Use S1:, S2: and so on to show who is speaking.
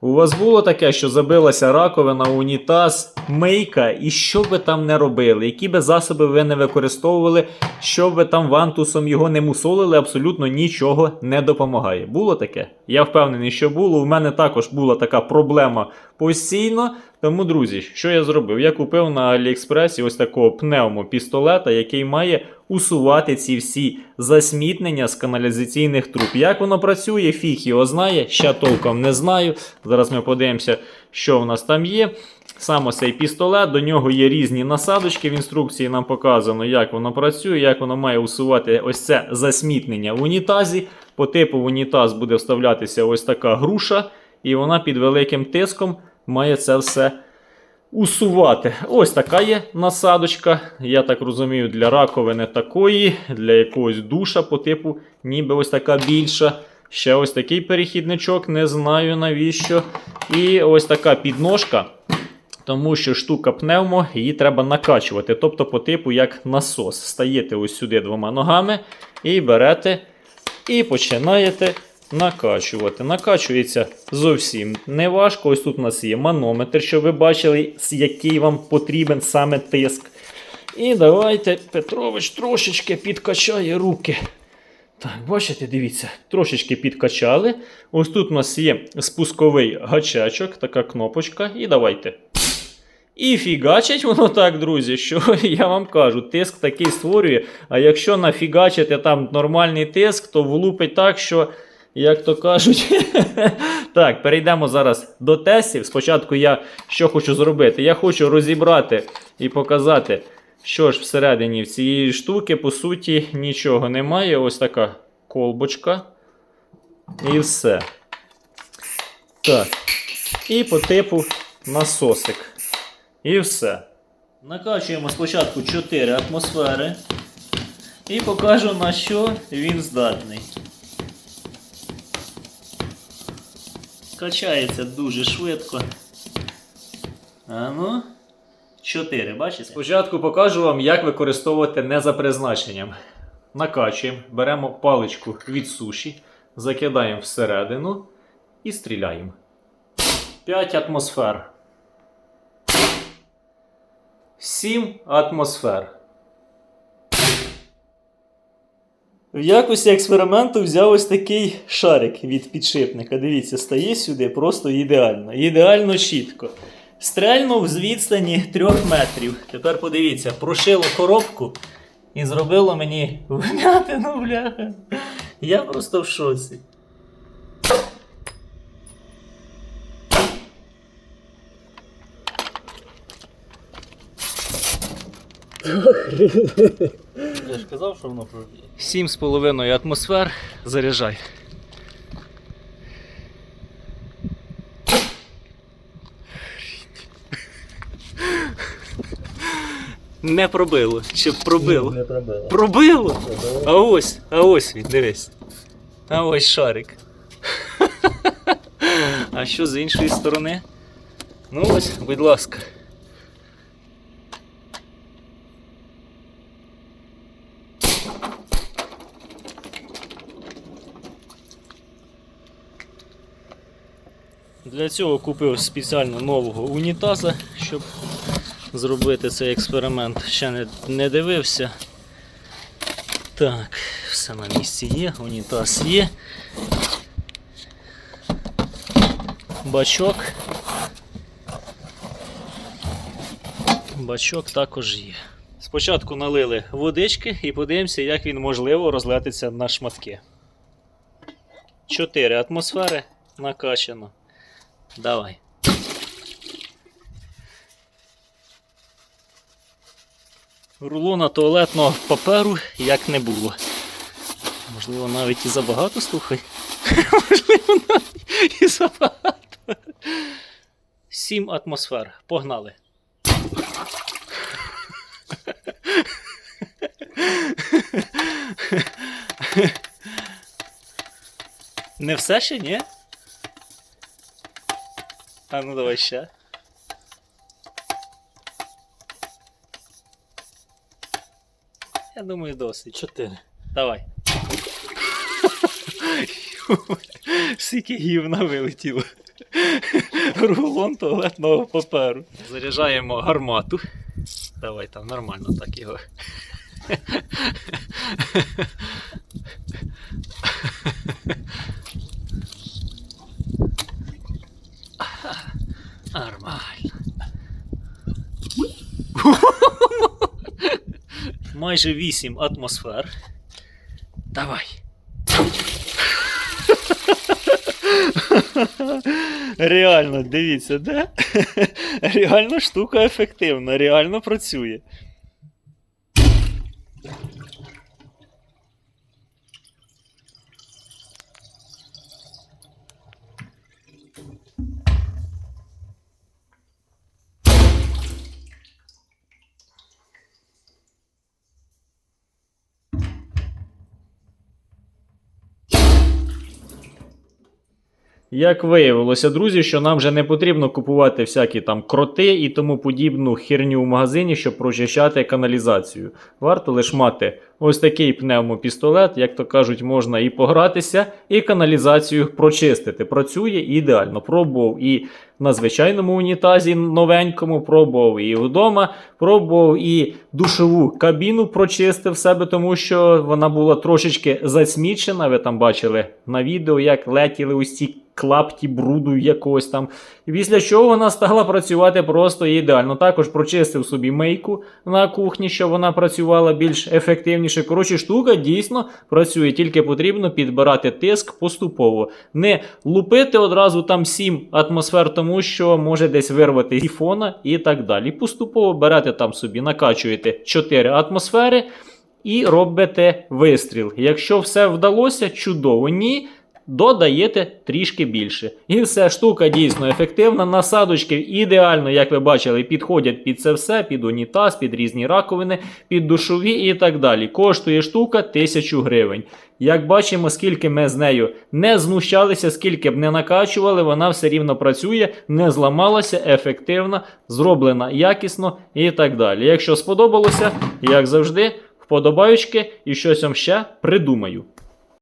S1: У вас було таке, що забилася раковина, унітаз, мийка, і що би там не робили, які би засоби ви не використовували, що би там вантусом його не мусолили, абсолютно нічого не допомагає. Було таке? Я впевнений, що було. У мене також була така проблема постійно. Тому, друзі, що я зробив? Я купив на Аліекспресі ось такого пневмопістолета, який має усувати ці всі засмітнення з каналізаційних труб. Як воно працює, фіг його знає, ще толком не знаю. Зараз ми подивимося, що в нас там є. Сам ось цей пістолет, до нього є різні насадочки. В інструкції нам показано, як воно працює, як воно має усувати ось це засмітнення в унітазі. По типу в унітаз буде вставлятися ось така груша, і вона під великим тиском має це все усувати. Ось така є насадочка. Я так розумію, для раковини такої, для якогось душа по типу, ніби ось така більша. Ще ось такий перехідничок, не знаю навіщо. І ось така підножка. Тому що штука пневмо, її треба накачувати. Тобто, по типу як насос. Стаєте ось сюди двома ногами і берете і починаєте накачувати. Накачується зовсім не важко. Ось тут у нас є манометр, щоб ви бачили, який вам потрібен саме тиск. І давайте Петрович трошечки підкачає руки. Так, бачите, дивіться, трошечки підкачали. Ось тут у нас є спусковий гачачок, така кнопочка. І давайте. І фігачить воно так, друзі, що я вам кажу, тиск такий створює. А якщо нафігачити там нормальний тиск, то влупить так, що, як то кажуть, так, перейдемо зараз до тестів. Спочатку я що хочу зробити? Я хочу розібрати і показати, що ж всередині цієї штуки, по суті, нічого немає. Ось така колбочка. І все. Так. І по типу насосик. І все. Накачуємо спочатку 4 атмосфери. І покажу на що він здатний. Качається дуже швидко. А ну. 4, бачите? Спочатку покажу вам, як використовувати не за призначенням. Накачуємо, беремо паличку від суші, закидаємо всередину і стріляємо. 5 атмосфер. 7 атмосфер. В якості експерименту взяв ось такий шарик від підшипника. Дивіться, стає сюди просто ідеально. Ідеально чітко. Стрельнув з відстані 3 метрів. Тепер подивіться, прошило коробку і зробило мені вмятину, бляха. Я просто в шоці.
S2: Я ж казав, що воно проб'є.
S1: 7,5 атмосфер. Заряджай. Не пробило. Чи пробило?
S2: Не пробило.
S1: Пробило? А ось, а ось він, дивись. А ось шарик. А що з іншої сторони? Ну ось, будь ласка. Для цього купив спеціально нового унітаза, щоб зробити цей експеримент. Ще не, не дивився. Так, все на місці є, унітаз є. Бачок. Бачок також є. Спочатку налили водички і подивимося, як він можливо розлетиться на шматки. 4 атмосфери накачано. Давай. Рулона туалетного паперу як не було. Можливо, навіть і забагато слухай. Можливо, навіть і забагато. Сім атмосфер. Погнали. Не все ще, ні? А ну давай ще. Я думаю, досить.
S2: Чотири.
S1: Давай. Скільки гівна вилетіло. Рулон туалетного паперу. Заряджаємо гармату. Давай там нормально так його. Нормально. Майже 8 атмосфер. Давай. Реально, дивіться, де? Реально штука ефективна, реально працює. Як виявилося, друзі, що нам вже не потрібно купувати всякі там кроти і тому подібну херню в магазині, щоб прочищати каналізацію. Варто лише мати ось такий пневмопістолет, як то кажуть, можна і погратися, і каналізацію прочистити. Працює ідеально. Пробував і на звичайному унітазі новенькому, пробував і вдома, пробував і душову кабіну прочистив себе, тому що вона була трошечки засмічена. Ви там бачили на відео, як летіли ці клапті бруду якогось там. Після чого вона стала працювати просто ідеально. Також прочистив собі мийку на кухні, щоб вона працювала більш ефективніше. Коротше, штука дійсно працює, тільки потрібно підбирати тиск поступово. Не лупити одразу там 7 атмосфер, тому що може десь вирвати сіфона і так далі. Поступово берете там собі, накачуєте 4 атмосфери. І робите вистріл. Якщо все вдалося, чудово. Ні, додаєте трішки більше. І все, штука дійсно ефективна. Насадочки ідеально, як ви бачили, підходять під це все, під унітаз, під різні раковини, під душові і так далі. Коштує штука 1000 гривень. Як бачимо, скільки ми з нею не знущалися, скільки б не накачували, вона все рівно працює, не зламалася, ефективна, зроблена якісно і так далі. Якщо сподобалося, як завжди, вподобаючки і щось вам ще придумаю.